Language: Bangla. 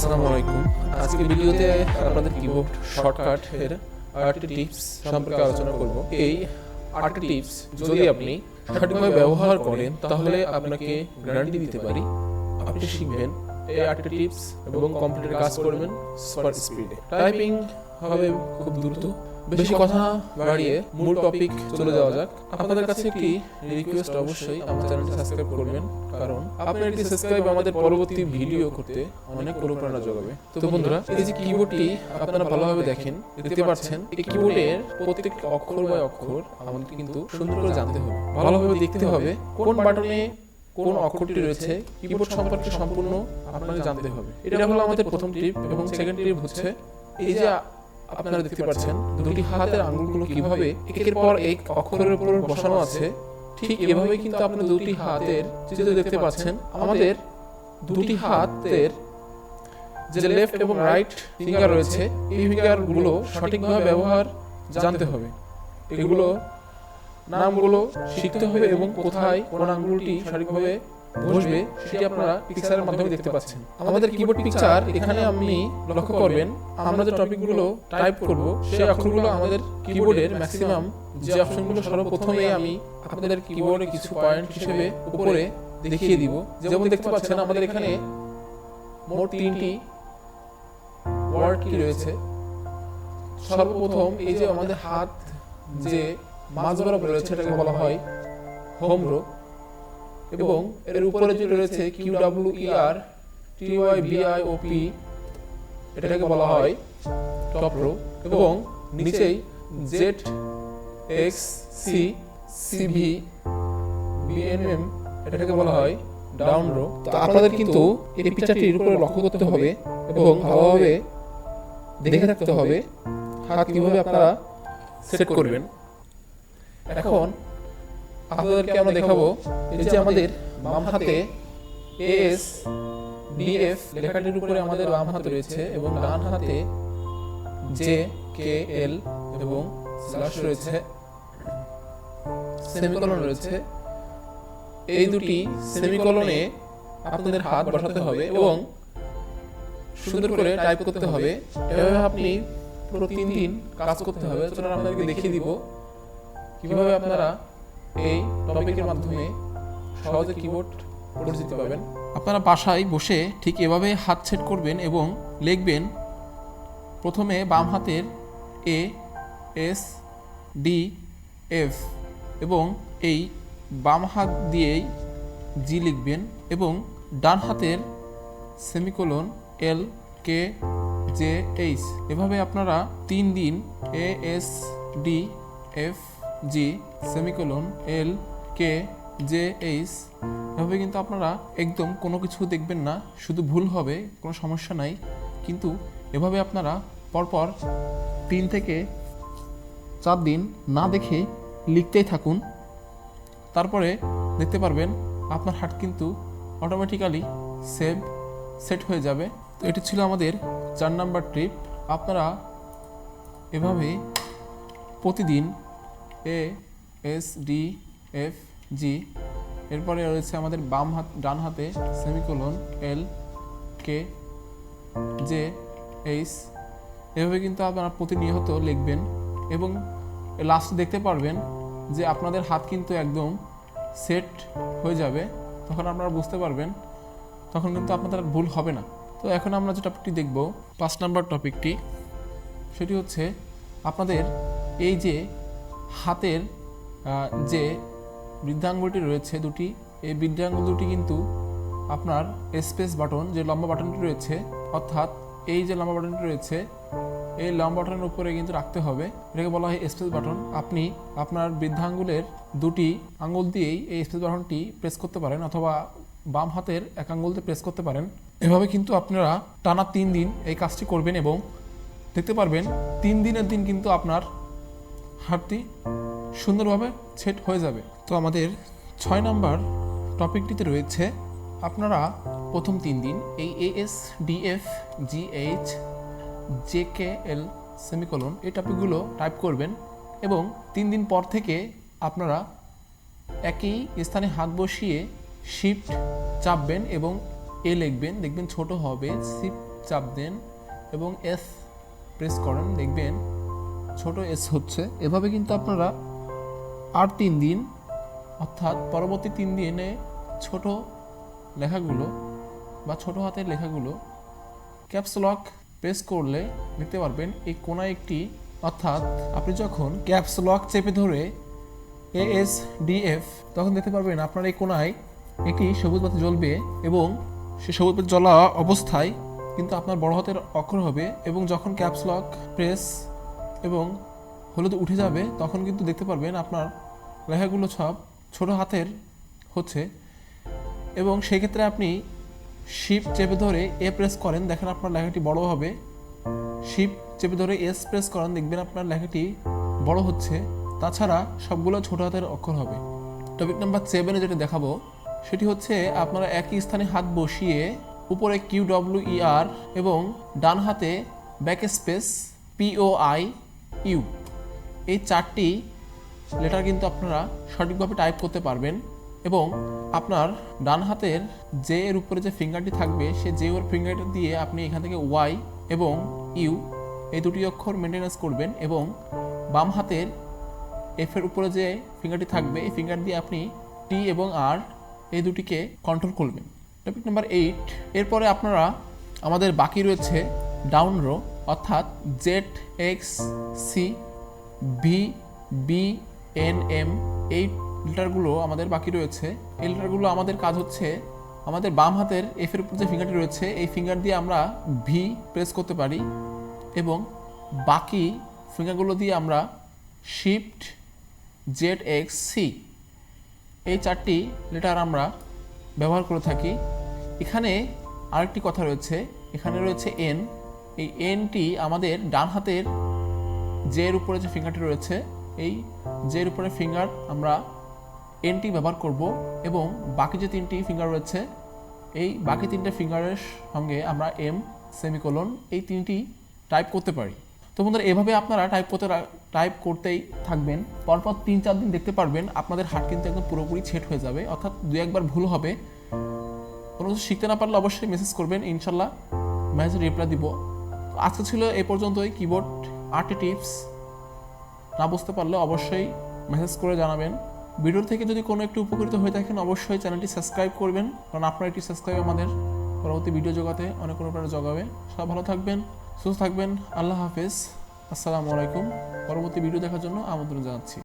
আসসালামু আলাইকুম। আজকে ভিডিওতে আপনাদের কিবোর্ড শর্টকাট এর আটটি টিপস সম্পর্কে আলোচনা করব। এই আটটি টিপস যদি আপনি সঠিকভাবে ব্যবহার করেন, তাহলে আপনাকে গ্যারান্টি দিতে পারি। আপনি শিখবেন এই আটটি টিপস এবং কম্পিউটারে কাজ করবেন সুপার স্পিডে। টাইপিং হবে খুব দ্রুত। বেশি কথা বাড়িয়ে মূল টপিক চলে যাওয়া যাক। আপনাদের কাছে একটি রিকোয়েস্ট অবশ্যই আমার চ্যানেলটি সাবস্ক্রাইব করবেন কারণ আপনার একটি সাবস্ক্রাইব আমাদের পরবর্তী ভিডিও করতে অনেক অনুপ্রেরণা যোগাবে। তো বন্ধুরা এই যে কিবোর্ডটি আপনারা ভালোভাবে দেখেন দেখতে পাচ্ছেন এই কিবোর্ডের প্রত্যেকটি অক্ষর বা অক্ষর আমাদের কিন্তু সুন্দর করে জানতে হবে। ভালোভাবে দেখতে হবে কোন বাটনে কোন অক্ষরটি রয়েছে কিবোর্ড সম্পর্কে সম্পূর্ণ আপনাকে জানতে হবে এটা হলো আমাদের প্রথম টিপ এবং সেকেন্ড টিপ হচ্ছে এই যে আপনারা দেখতে পাচ্ছেন দুটি হাতের আঙ্গুলগুলো কীভাবে একের পর এক অক্ষরের উপর বসানো আছে ঠিক এভাবে কিন্তু আপনারা দুটি হাতের চিত্র দেখতে পাচ্ছেন। আমাদের দুটি হাতের যে লেফট এবং রাইট ফিঙ্গার রয়েছে এই ফিঙ্গারগুলো সঠিকভাবে ব্যবহার জানতে হবে। এগুলো নামগুলো শিখতে হবে এবং কোথায় কোন আঙ্গুলটি সঠিকভাবে বসবে সেটি আপনারা পিকচারের মাধ্যমে দেখতে পাচ্ছেন। আমাদের কিবোর্ড পিকচার এখানে আপনি লক্ষ্য করবেন আমরা যে টপিকগুলো টাইপ করব সেই অক্ষরগুলো আমাদের কিবোর্ডের ম্যাক্সিমাম যে অপশনগুলো সর্বপ্রথমে আমি আপনাদের কিবোর্ডে কিছু পয়েন্ট হিসেবে উপরে দেখিয়ে দিব। যেমন দেখতে পাচ্ছেন আমাদের এখানে মোট তিনটি ওয়ার্ড কি রয়েছে। সর্বপ্রথম এই যে আমাদের হাত যে মাঝ বরাবর রয়েছে এটাকে বলা হয় হোম রো এবং এর উপরে যে রয়েছে Q W E R T Y B I O P এটাকে বলা হয় টপ রো এবং নিচেই Z X C C V B N M এটাকে বলা হয় ডাউন রো। তো আপনাদের কিন্তু এই পিকচারটির উপরে লক্ষ্য করতে হবে এবং ভালোভাবে দেখে থাকতে হবে হাত কীভাবে আপনারা সেট করবেন। এখন আপনাদেরকে আমরা দেখাবো এই যে আমাদের বাম হাতে এস ডিএফ লেখাটির উপরে আমাদের বাম হাত রয়েছে এবং ডান হাতে জে কে এল এবং স্ল্যাশ রয়েছে। সেমিকলন রয়েছে। এই দুটি সেমিকলনে আপনাদের হাত বসাতে হবে এবং সুন্দর করে টাইপ করতে হবে। এভাবে আপনি পুরো তিন দিন কাজ করতে হবে। চলুন আপনাদেরকে দেখিয়ে দিব। কীভাবে আপনারা এই টপিকের মাধ্যমে সহজে কিবোর্ড পরিচিতি পাবেন। আপনারা বাসায় বসে ঠিক এভাবে হাত সেট করবেন এবং লিখবেন প্রথমে বাম হাতের এ এস ডি এফ এবং এই বাম হাত দিয়েই জি লিখবেন এবং ডান হাতের semicolon L K J H এভাবে আপনারা তিন দিন A S D F G semicolon L K J H এভাবে কিন্তু আপনারা একদম কোনো কিছু দেখবেন না, শুধু ভুল হবে, কোনো সমস্যা নাই। কিন্তু এভাবে আপনারা পরপর তিন থেকে চার দিন না দেখে লিখতেই থাকুন। তারপরে দেখতে পারবেন আপনার হাট কিন্তু অটোমেটিক্যালি সেভ সেট হয়ে যাবে। তো এটি ছিল আমাদের চার নাম্বার ট্রিপ আপনারা এভাবে প্রতিদিন A S D F G এরপরে রয়েছে আমাদের বাম হাত, ডান হাতে semicolon L K J H এভাবে কিন্তু আপনারা প্রতিনিয়ত লিখবেন এবং লাস্টে দেখতে পারবেন যে আপনাদের হাত কিন্তু একদম সেট হয়ে যাবে। তখন আপনারা বুঝতে পারবেন, তখন কিন্তু আপনাদের আর ভুল হবে না। তো এখন আমরা যে টপিকটি দেখব, পাঁচ নাম্বার টপিকটি, সেটি হচ্ছে আপনাদের এই যে হাতের যে বৃদ্ধাঙ্গুলটি রয়েছে দুটি, এই বৃদ্ধাঙ্গুল দুটি কিন্তু আপনার স্পেস বাটন যে লম্বা বাটনটি রয়েছে, অর্থাৎ এই যে লম্বা বাটনটি রয়েছে, এই লম্বা বাটনের উপরে কিন্তু রাখতে হবে। এটাকে বলা হয় স্পেস বাটন আপনি আপনার বৃদ্ধাঙ্গুলের দুটি আঙ্গুল দিয়েই এই স্পেস বাটনটি প্রেস করতে পারেন, অথবা বাম হাতের এক আঙ্গুল দিয়ে প্রেস করতে পারেন। এভাবে কিন্তু আপনারা টানা তিন দিন এই কাজটি করবেন এবং দেখতে পারবেন, তিন দিনের দিন কিন্তু আপনার হাতটি সুন্দরভাবে সেট হয়ে যাবে। তো আমাদের ছয় নম্বর টপিকটিতে রয়েছে, আপনারা প্রথম তিন দিন এই A S D F G H J K L semicolon এই টপিকগুলো টাইপ করবেন এবং তিন দিন পর থেকে আপনারা একই স্থানে হাত বসিয়ে শিফট চাপবেন এবং এ লিখবেন, দেখবেন ছোট হবে শিফট চাপ দেন এবং এস প্রেস করেন, দেখবেন ছোট এস হচ্ছে। এভাবে কিন্তু আপনারা আর তিন দিন, অর্থাৎ পরবর্তী তিন দিনে ছোট লেখাগুলো বা ছোট হাতের লেখাগুলো ক্যাপস লক প্রেস করলে দেখতে পারবেন এই কোনায় একটি, অর্থাৎ আপনি যখন ক্যাপস লক চেপে ধরে এ এস তখন দেখতে পারবেন আপনার এই কোনায় একটি সবুজ বাতি জ্বলবে এবং সে সবুজ বাতি জ্বলা অবস্থায় কিন্তু আপনার বড় হাতের অক্ষর হবে এবং যখন ক্যাপস লক প্রেস এবং হলুদ উঠে যাবে, তখন কিন্তু দেখতে পারবেন আপনার লেখাগুলো সব ছোট হাতের হচ্ছে। এবং সেক্ষেত্রে আপনি শিপ চেপে ধরে এ প্রেস করেন, দেখেন আপনার লেখাটি বড় হবে। শিপ চেপে ধরে এস প্রেস করেন, দেখবেন আপনার লেখাটি বড় হচ্ছে। তাছাড়া সবগুলো ছোট হাতের অক্ষর হবে। টপিক নাম্বার সেভেনে যেটা দেখাবো, সেটি হচ্ছে আপনারা একই স্থানে হাত বসিয়ে উপরে কিউ ডব্লিউ আর এবং ডান হাতে backspace P O I U. এই চারটি লেটার কিন্তু আপনারা সঠিকভাবে টাইপ করতে পারবেন এবং আপনার ডান হাতের জে এর উপরে যে ফিঙ্গারটি থাকবে, সে জে ওর ফিঙ্গারটি দিয়ে আপনি এখান থেকে ওয়াই এবং ইউ এই দুটি অক্ষর মেনটেন্যান্স করবেন এবং বাম হাতের এফ এর উপরে যে ফিঙ্গারটি থাকবে, এই ফিঙ্গার দিয়ে আপনি টি এবং আর এই দুটিকে কন্ট্রোল করবেন। টপিক নাম্বার এইট এরপরে আপনারা আমাদের বাকি রয়েছে ডাউন রো অর্থাৎ Z X C V B N M এই লিটারগুলো আমাদের বাকি রয়েছে। এই লিটারগুলো আমাদের কাজ হচ্ছে আমাদের বাম হাতের এফ এর উপর যে ফিঙ্গারটি রয়েছে, এই ফিঙ্গার দিয়ে আমরা ভি প্রেস করতে পারি এবং বাকি ফিঙ্গারগুলো দিয়ে আমরা শিফট জেড এক্স সি এই চারটি লেটার আমরা ব্যবহার করে থাকি। এখানে আরেকটি কথা রয়েছে, এখানে রয়েছে এন এই এনটি আমাদের ডান হাতের জের উপরে যে ফিঙ্গারটি রয়েছে, এই জের উপরে ফিঙ্গার আমরা এনটি ব্যবহার করব এবং বাকি যে তিনটি ফিঙ্গার রয়েছে, এই বাকি তিনটে ফিঙ্গারের সঙ্গে আমরা এম সেমিকোলন এই তিনটি টাইপ করতে পারি। তো বন্ধুরা, এভাবে আপনারা টাইপ করতে টাইপ করতেই থাকবেন। পরপর তিন চার দিন দেখতে পারবেন, আপনাদের হাট কিন্তু একদম পুরোপুরি ছেট হয়ে যাবে, অর্থাৎ দু একবার ভুল হবে। কোনো কিছু শিখতে না পারলে অবশ্যই মেসেজ করবেন, ইনশাল্লাহ মেসেজ রিপ্লাই দিব। আজকে ছিল এ পর্যন্তই কিবোর্ড আটটি টিপস না বুঝতে পারলে অবশ্যই মেসেজ করে জানাবেন। ভিডিও থেকে যদি কোনো একটু উপকৃত হয়ে থাকেন, অবশ্যই চ্যানেলটি সাবস্ক্রাইব করবেন। কারণ আপনার একটি সাবস্ক্রাইব আমাদের পরবর্তী ভিডিও জোগাতে অনেক অনুপ্রেরণা জগাবে। সব ভালো থাকবেন, সুস্থ থাকবেন। আল্লাহ হাফেজ। আসসালামু আলাইকুম। পরবর্তী ভিডিও দেখার জন্য আমন্ত্রণ জানাচ্ছি।